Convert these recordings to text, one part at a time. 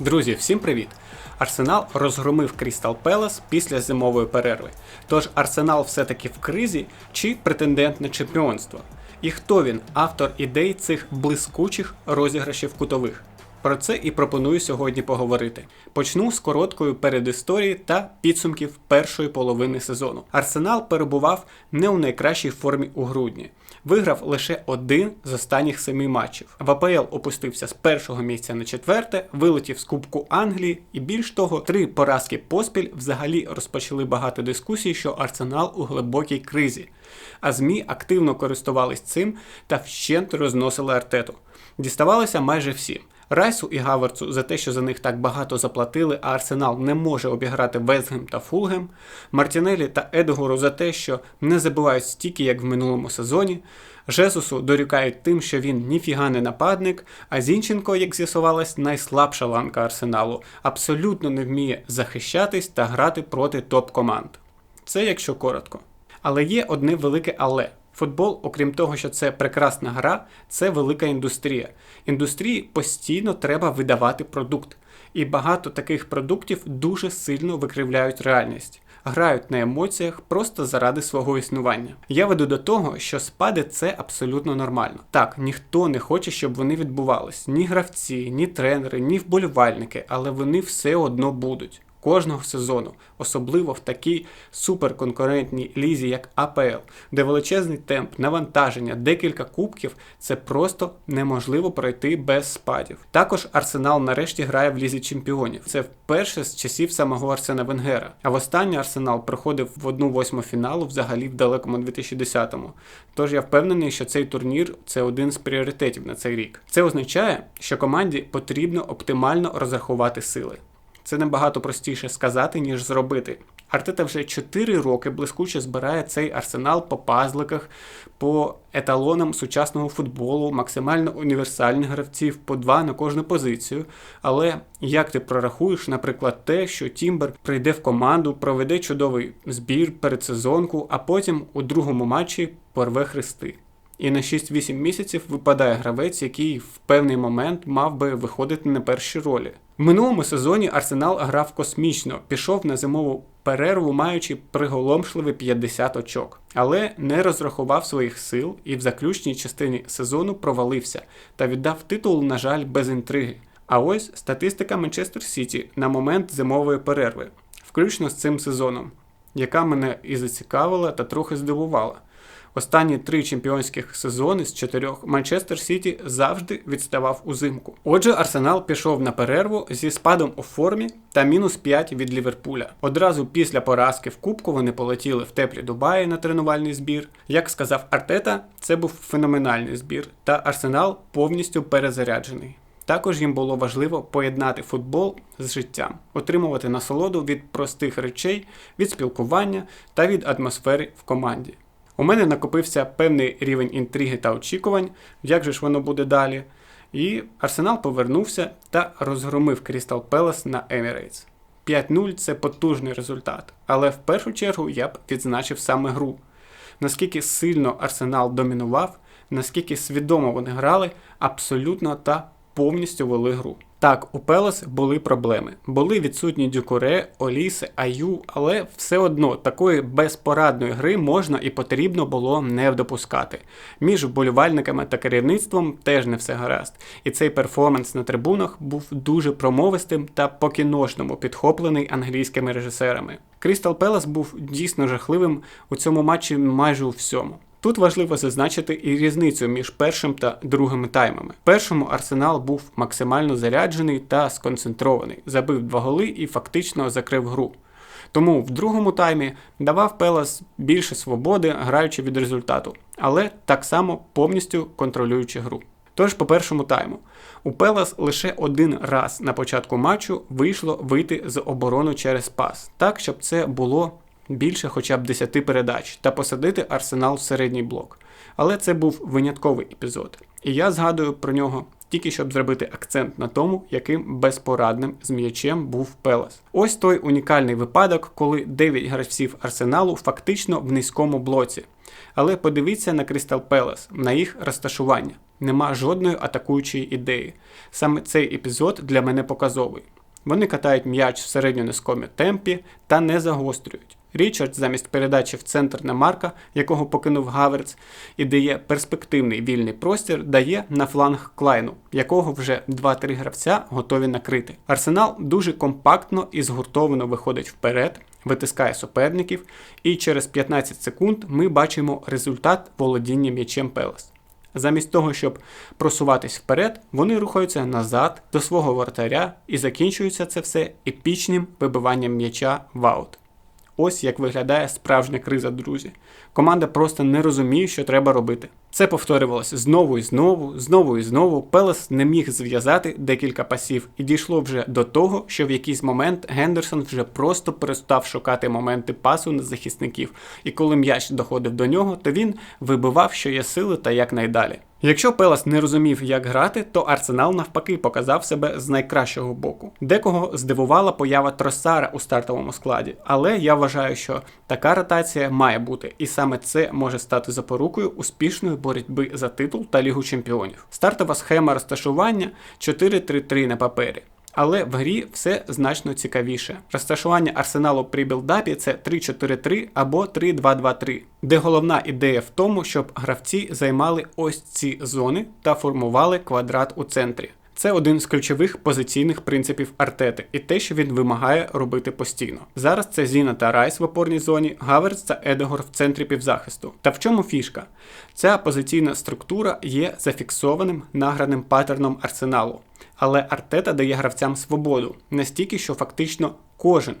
Друзі, всім привіт! Арсенал розгромив Крістал Пелас після зимової перерви. Тож Арсенал все-таки в кризі чи претендент на чемпіонство? І хто він, автор ідей цих блискучих розіграшів кутових? Про це і пропоную сьогодні поговорити. Почну з короткої передісторії та підсумків першої половини сезону. Арсенал перебував не у найкращій формі у грудні. Виграв лише один з останніх семи матчів. В АПЛ опустився з першого місця на четверте, вилетів з Кубку Англії, і більш того, три поразки поспіль взагалі розпочали багато дискусій, що Арсенал у глибокій кризі. А ЗМІ активно користувались цим та вщент розносили артету. Діставалися майже всі. Райсу і Гаверцу за те, що за них так багато заплатили, а Арсенал не може обіграти Вестгем та Фулгем, Мартінелі та Едгору за те, що не забувають стільки, як в минулому сезоні. Жезусу дорікають тим, що він ніфіга не нападник, а Зінченко, як з'ясувалось, найслабша ланка арсеналу, абсолютно не вміє захищатись та грати проти топ-команд. Це якщо коротко. Але є одне велике але. Футбол, окрім того, що це прекрасна гра, це велика індустрія. Індустрії постійно треба видавати продукт. І багато таких продуктів дуже сильно викривляють реальність, грають на емоціях просто заради свого існування. Я веду до того, що спади це абсолютно нормально. Так, ніхто не хоче, щоб вони відбувались. Ні гравці, ні тренери, ні вболівальники, але вони все одно будуть кожного сезону, особливо в такій суперконкурентній лізі, як АПЛ, де величезний темп, навантаження, декілька кубків це просто неможливо пройти без спадів. Також Арсенал нарешті грає в лізі чемпіонів. Це вперше з часів самого Арсена Венгера. А в останній Арсенал проходив в одну восьму фіналу взагалі в далекому 2010-му. Тож я впевнений, що цей турнір це один з пріоритетів на цей рік. Це означає, що команді потрібно оптимально розрахувати сили. Це набагато простіше сказати, ніж зробити. Артета вже 4 роки блискуче збирає цей арсенал по пазликах, по еталонам сучасного футболу, максимально універсальних гравців по два на кожну позицію. Але як ти прорахуєш, наприклад, те, що Тімбер прийде в команду, проведе чудовий збір перед сезонку, а потім у другому матчі порве хрести. І на 6-8 місяців випадає гравець, який в певний момент мав би виходити на перші ролі. В минулому сезоні Арсенал грав космічно, пішов на зимову перерву, маючи приголомшливі 50 очок, але не розрахував своїх сил і в заключній частині сезону провалився та віддав титул, на жаль, без інтриги. А ось статистика Манчестер Сіті на момент зимової перерви, включно з цим сезоном, яка мене і зацікавила та трохи здивувала. Останні три чемпіонських сезони з чотирьох Манчестер Сіті завжди відставав узимку. Отже, Арсенал пішов на перерву зі спадом у формі та мінус 5 від Ліверпуля. Одразу після поразки в Кубку вони полетіли в теплі Дубаї на тренувальний збір. Як сказав Артета, це був феноменальний збір, та Арсенал повністю перезаряджений. Також їм було важливо поєднати футбол з життям, отримувати насолоду від простих речей, від спілкування та від атмосфери в команді. У мене накопився певний рівень інтриги та очікувань, як же ж воно буде далі. І Арсенал повернувся та розгромив Крістал Пелес на Емірейтс. 5-0 це потужний результат, але в першу чергу я б відзначив саме гру. Наскільки сильно Арсенал домінував, наскільки свідомо вони грали, абсолютно та повністю вели гру. Так, у Пелес були проблеми. Були відсутні Дюкуре, Оліси, Аю, але все одно такої безпорадної гри можна і потрібно було не допускати. Між вболівальниками та керівництвом теж не все гаразд. І цей перформанс на трибунах був дуже промовистим та по кіношному підхоплений англійськими режисерами. Крістал Пелес був дійсно жахливим у цьому матчі майже у всьому. Тут важливо зазначити і різницю між першим та другим таймами. В першому арсенал був максимально заряджений та сконцентрований, забив два голи і фактично закрив гру. Тому в другому таймі давав Пелас більше свободи, граючи від результату, але так само повністю контролюючи гру. Тож, по першому тайму, у Пелас лише один раз на початку матчу вийшло вийти з оборону через пас, так щоб це було більше хоча б 10 передач та посадити арсенал в середній блок. Але це був винятковий епізод, і я згадую про нього тільки щоб зробити акцент на тому, яким безпорадним з м'ячем був Пелес. Ось той унікальний випадок, коли 9 гравців арсеналу фактично в низькому блоці. Але подивіться на Crystal Palace, на їх розташування. Нема жодної атакуючої ідеї. Саме цей епізод для мене показовий. Вони катають м'яч в середньонизькому темпі та не загострюють. Річард замість передачі в центр на Марка, якого покинув Гаверц, і дає перспективний вільний простір, дає на фланг Клайну, якого вже 2-3 гравця готові накрити. Арсенал дуже компактно і згуртовано виходить вперед, витискає суперників, і через 15 секунд ми бачимо результат володіння м'ячем Пелес. Замість того, щоб просуватись вперед, вони рухаються назад до свого вратаря і закінчується це все епічним вибиванням м'яча в аут. Ось як виглядає справжня криза, друзі. Команда просто не розуміє, що треба робити. Це повторювалося знову і знову, знову і знову. Пелес не міг зв'язати декілька пасів, і дійшло вже до того, що в якийсь момент Гендерсон вже просто перестав шукати моменти пасу на захисників, і коли м'яч доходив до нього, то він вибивав, що є сили та якнайдалі. Якщо Пелас не розумів, як грати, то Арсенал навпаки показав себе з найкращого боку. Декого здивувала поява Тросара у стартовому складі, але я вважаю, що така ротація має бути, і саме це може стати запорукою успішної боротьби за титул та Лігу чемпіонів. Стартова схема розташування 4-3-3 на папері. Але в грі все значно цікавіше. Розташування арсеналу при білдапі це 3-4-3 або 3-2-2-3, де головна ідея в тому, щоб гравці займали ось ці зони та формували квадрат у центрі. Це один з ключових позиційних принципів Артети і те, що він вимагає робити постійно. Зараз це Зіна та Райс в опорній зоні, Гаверс та Едегор в центрі півзахисту. Та в чому фішка? Ця позиційна структура є зафіксованим награним паттерном арсеналу. Але Артета дає гравцям свободу настільки, що фактично кожен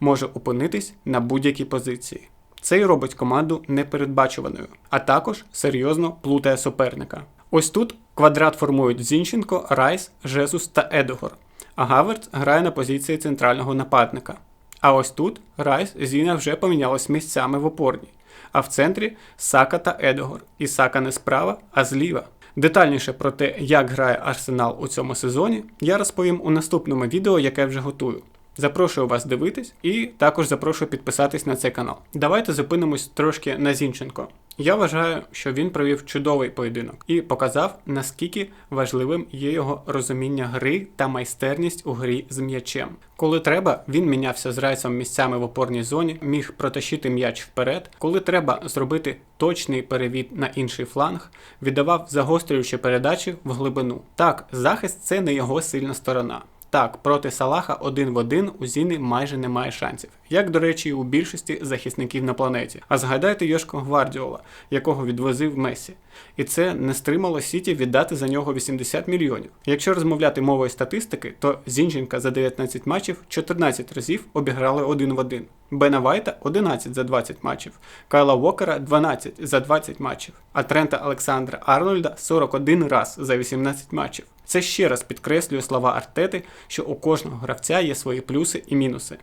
може опинитись на будь-якій позиції. Це й робить команду непередбачуваною, а також серйозно плутає суперника. Ось тут квадрат формують Зінченко, Райс, Жезус та Едогор, а Гаверт грає на позиції центрального нападника. А ось тут Райс Зіна вже помінялись місцями в опорній, а в центрі Сака та Едогор. І Сака не справа, а зліва. Детальніше про те, як грає Арсенал у цьому сезоні, я розповім у наступному відео, яке вже готую. Запрошую вас дивитись і також запрошую підписатись на цей канал. Давайте зупинимось трошки на Зінченко. Я вважаю, що він провів чудовий поєдинок і показав, наскільки важливим є його розуміння гри та майстерність у грі з м'ячем. Коли треба, він мінявся з райсом місцями в опорній зоні, міг протащити м'яч вперед. Коли треба зробити точний перевід на інший фланг, віддавав загострюючі передачі в глибину. Так, захист це не його сильна сторона. Так, проти Салаха один в один у Зіни майже немає шансів, як, до речі, у більшості захисників на планеті. А згадайте Йошко Гвардіола, якого відвозив Месі. І це не стримало Сіті віддати за нього 80 мільйонів. Якщо розмовляти мовою статистики, то Зінченка за 19 матчів 14 разів обіграли один в один. Бена Вайта 11 за 20 матчів, Кайла Уокера 12 за 20 матчів, а Трента Олександра Арнольда 41 раз за 18 матчів. Це ще раз підкреслює слова Артети, що у кожного гравця є свої плюси і мінуси.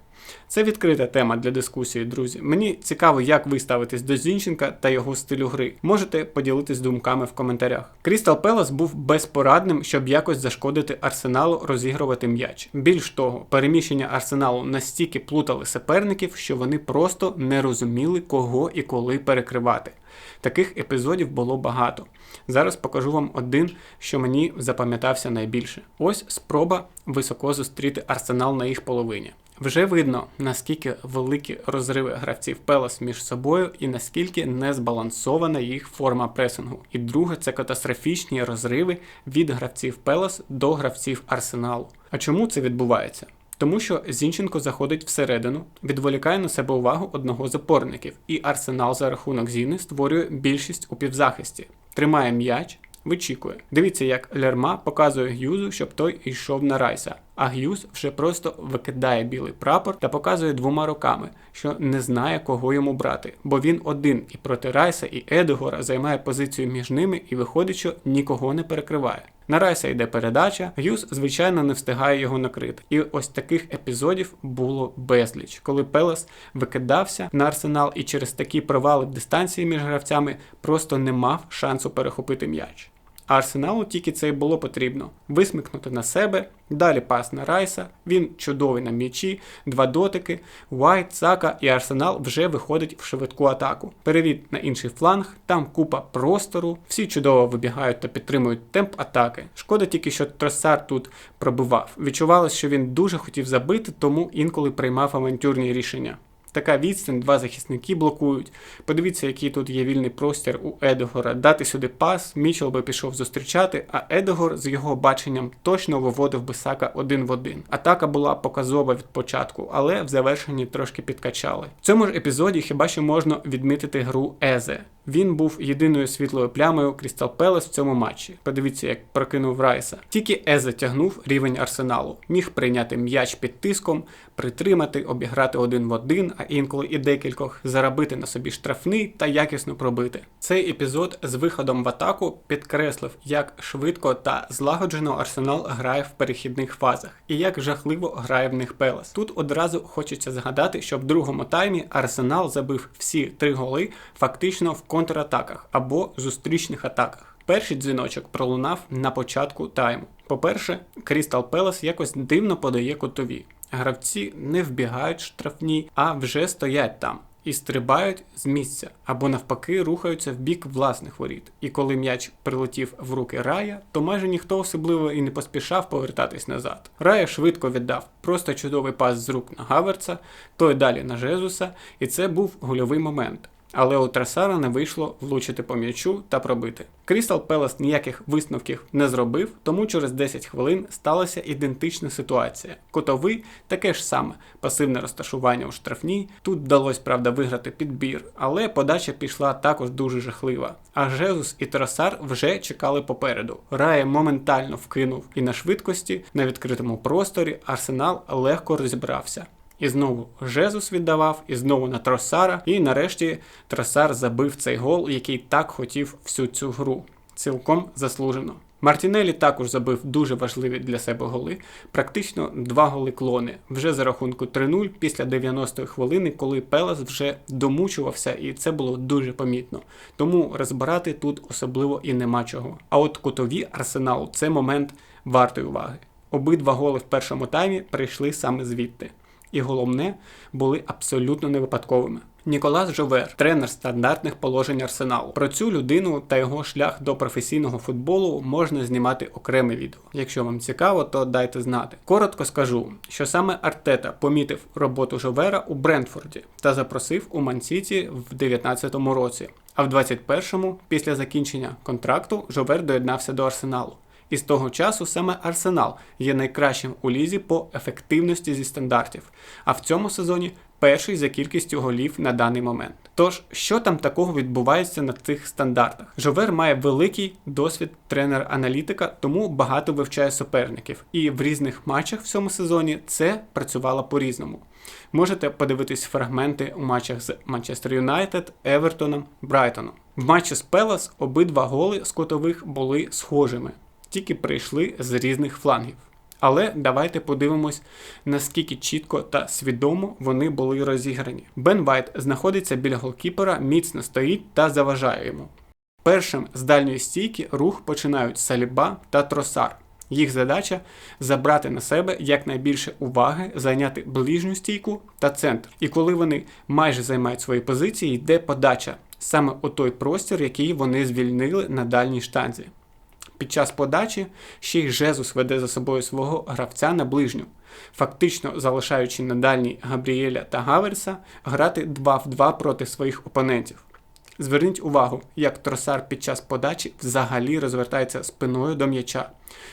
Це відкрита тема для дискусії, друзі. Мені цікаво, як ви ставитесь до Зінченка та його стилю гри. Можете поділитись думками в коментарях. Крістал Пелас був безпорадним, щоб якось зашкодити арсеналу розігрувати м'яч. Більш того, переміщення арсеналу настільки плутали суперників, що вони просто не розуміли, кого і коли перекривати. Таких епізодів було багато. Зараз покажу вам один, що мені запам'ятався найбільше. Ось спроба високо зустріти арсенал на їх половині. Вже видно, наскільки великі розриви гравців Пелес між собою і наскільки не збалансована їх форма пресингу. І друге, це катастрофічні розриви від гравців Пелес до гравців Арсеналу. А чому це відбувається? Тому що Зінченко заходить всередину, відволікає на себе увагу одного з опорників, і Арсенал за рахунок Зіни створює більшість у півзахисті, тримає м'яч, вичікує. Дивіться, як Лерма показує Г'юзу, щоб той йшов на Райса. А Г'юз вже просто викидає білий прапор та показує двома руками, що не знає, кого йому брати, бо він один і проти Райса, і Едегора займає позицію між ними і виходить, що нікого не перекриває. На Райса йде передача, Г'юз, звичайно, не встигає його накрити. І ось таких епізодів було безліч, коли Пелес викидався на арсенал і через такі провали в дистанції між гравцями просто не мав шансу перехопити м'яч. Арсеналу тільки це й було потрібно висмикнути на себе, далі пас на Райса, він чудовий на м'ячі, два дотики, Уайт, Сака і Арсенал вже виходить в швидку атаку. Перевід на інший фланг, там купа простору, всі чудово вибігають та підтримують темп атаки. Шкода тільки, що Тросар тут пробивав. Відчувалось, що він дуже хотів забити, тому інколи приймав авантюрні рішення. Така відстань, два захисники блокують. Подивіться, який тут є вільний простір у Едегора. Дати сюди пас, Мічел би пішов зустрічати, а Едегор з його баченням точно виводив би Сака один в один. Атака була показова від початку, але в завершенні трошки підкачали. В цьому ж епізоді хіба що можна відмітити гру Езе. Він був єдиною світлою плямою Крістал Пелес в цьому матчі. Подивіться, як прокинув Райса. Тільки Езе тягнув рівень арсеналу, міг прийняти м'яч під тиском, притримати, обіграти один в один, а інколи і декількох, заробити на собі штрафний та якісно пробити. Цей епізод з виходом в атаку підкреслив, як швидко та злагоджено арсенал грає в перехідних фазах і як жахливо грає в них Пелес. Тут одразу хочеться згадати, що в другому таймі Арсенал забив всі три голи фактично в контратаках або зустрічних атаках. Перший дзвіночок пролунав на початку тайму. По-перше, Крістал Пелес якось дивно подає кутові. Гравці не вбігають штрафні, а вже стоять там і стрибають з місця або навпаки рухаються в бік власних воріт. І коли м'яч прилетів в руки Рая, то майже ніхто особливо і не поспішав повертатись назад. Рая швидко віддав просто чудовий пас з рук на Гаверца, той далі на Жезуса, і це був гольовий момент але у Трасара не вийшло влучити по м'ячу та пробити. Крістал Пелес ніяких висновків не зробив, тому через 10 хвилин сталася ідентична ситуація. Котовий таке ж саме пасивне розташування у штрафній. Тут вдалося, правда, виграти підбір, але подача пішла також дуже жахлива. А Жезус і Трасар вже чекали попереду. Рає моментально вкинув і на швидкості, на відкритому просторі Арсенал легко розібрався. І знову Жезус віддавав, і знову на Тросара. І нарешті Тросар забив цей гол, який так хотів всю цю гру. Цілком заслужено. Мартінелі також забив дуже важливі для себе голи, практично два голи клони, вже за рахунку 3-0 після 90-ї хвилини, коли Пелес вже домучувався, і це було дуже помітно. Тому розбирати тут особливо і нема чого. А от кутові арсеналу це момент вартої уваги. Обидва голи в першому таймі прийшли саме звідти і головне, були абсолютно невипадковими. Ніколас Жовер, тренер стандартних положень арсеналу. Про цю людину та його шлях до професійного футболу можна знімати окреме відео. Якщо вам цікаво, то дайте знати. Коротко скажу, що саме Артета помітив роботу Жовера у Брентфорді та запросив у Мансіті в 2019 році. А в 21-му, після закінчення контракту, Жовер доєднався до арсеналу. І з того часу саме Арсенал є найкращим у лізі по ефективності зі стандартів, а в цьому сезоні перший за кількістю голів на даний момент. Тож, що там такого відбувається на цих стандартах? Жовер має великий досвід тренер-аналітика, тому багато вивчає суперників. І в різних матчах в цьому сезоні це працювало по-різному. Можете подивитись фрагменти у матчах з Манчестер Юнайтед, Евертоном, Брайтоном. В матчі з Пелас обидва голи з котових були схожими тільки прийшли з різних флангів. Але давайте подивимось, наскільки чітко та свідомо вони були розіграні. Бен Вайт знаходиться біля голкіпера, міцно стоїть та заважає йому. Першим з дальньої стійки рух починають Саліба та Тросар. Їх задача забрати на себе якнайбільше уваги, зайняти ближню стійку та центр. І коли вони майже займають свої позиції, йде подача саме у той простір, який вони звільнили на дальній штанзі. Під час подачі ще й Жезус веде за собою свого гравця на ближню, фактично залишаючи на дальній Габріеля та Гаверса грати 2 в 2 проти своїх опонентів. Зверніть увагу, як тросар під час подачі взагалі розвертається спиною до м'яча,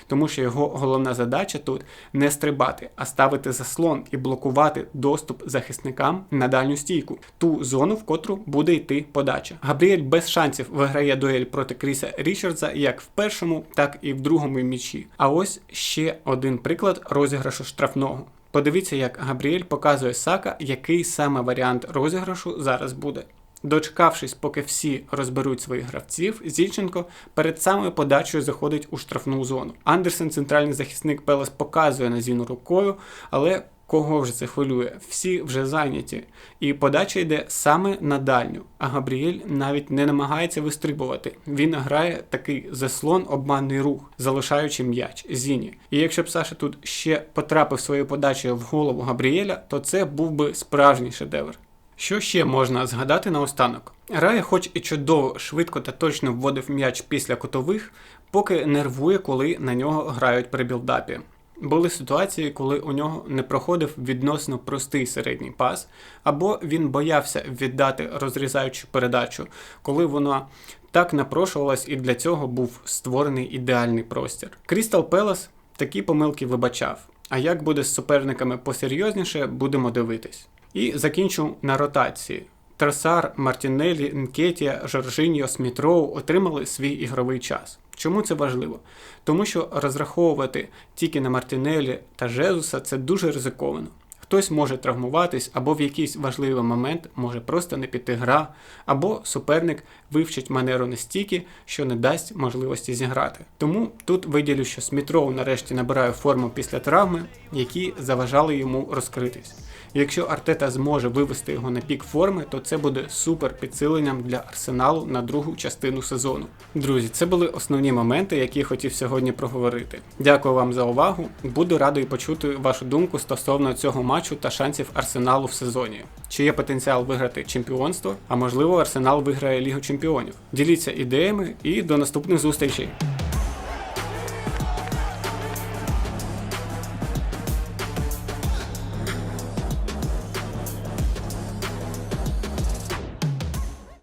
тому що його головна задача тут не стрибати, а ставити заслон і блокувати доступ захисникам на дальню стійку, ту зону, в котру буде йти подача. Габріель без шансів виграє дуель проти Кріса Річардса як в першому, так і в другому м'ячі. А ось ще один приклад розіграшу штрафного. Подивіться, як Габріель показує Сака, який саме варіант розіграшу зараз буде. Дочекавшись, поки всі розберуть своїх гравців, Зільченко перед самою подачею заходить у штрафну зону. Андерсен, центральний захисник Пелес, показує на Зіну рукою, але Кого вже це хвилює? Всі вже зайняті. І подача йде саме на дальню. А Габріель навіть не намагається вистрибувати. Він грає такий заслон, обманний рух, залишаючи м'яч Зіні. І якщо б Саша тут ще потрапив своєю подачею в голову Габріеля, то це був би справжній шедевр. Що ще можна згадати наостанок? Рая, хоч і чудово, швидко та точно вводив м'яч після кутових, поки нервує, коли на нього грають при білдапі. Були ситуації, коли у нього не проходив відносно простий середній пас, або він боявся віддати розрізаючу передачу, коли вона так напрошувалась і для цього був створений ідеальний простір. Крістал Пелас такі помилки вибачав. А як буде з суперниками посерйозніше, будемо дивитись. І закінчу на ротації. Трасар, Мартінелі, Нкетія, Жоржиньо, Смітроу отримали свій ігровий час. Чому це важливо? Тому що розраховувати тільки на Мартінелі та Жезуса це дуже ризиковано. Хтось може травмуватись, або в якийсь важливий момент може просто не піти гра, або суперник вивчить манеру настільки, що не дасть можливості зіграти. Тому тут виділю, що Смітроу нарешті набирає форму після травми, які заважали йому розкритись. Якщо Артета зможе вивести його на пік форми, то це буде супер підсиленням для арсеналу на другу частину сезону. Друзі, це були основні моменти, які хотів сьогодні проговорити. Дякую вам за увагу. Буду радий почути вашу думку стосовно цього матчу та шансів арсеналу в сезоні. Чи є потенціал виграти чемпіонство, а можливо, арсенал виграє Лігу Чемпіонів. Діліться ідеями і до наступних зустрічей.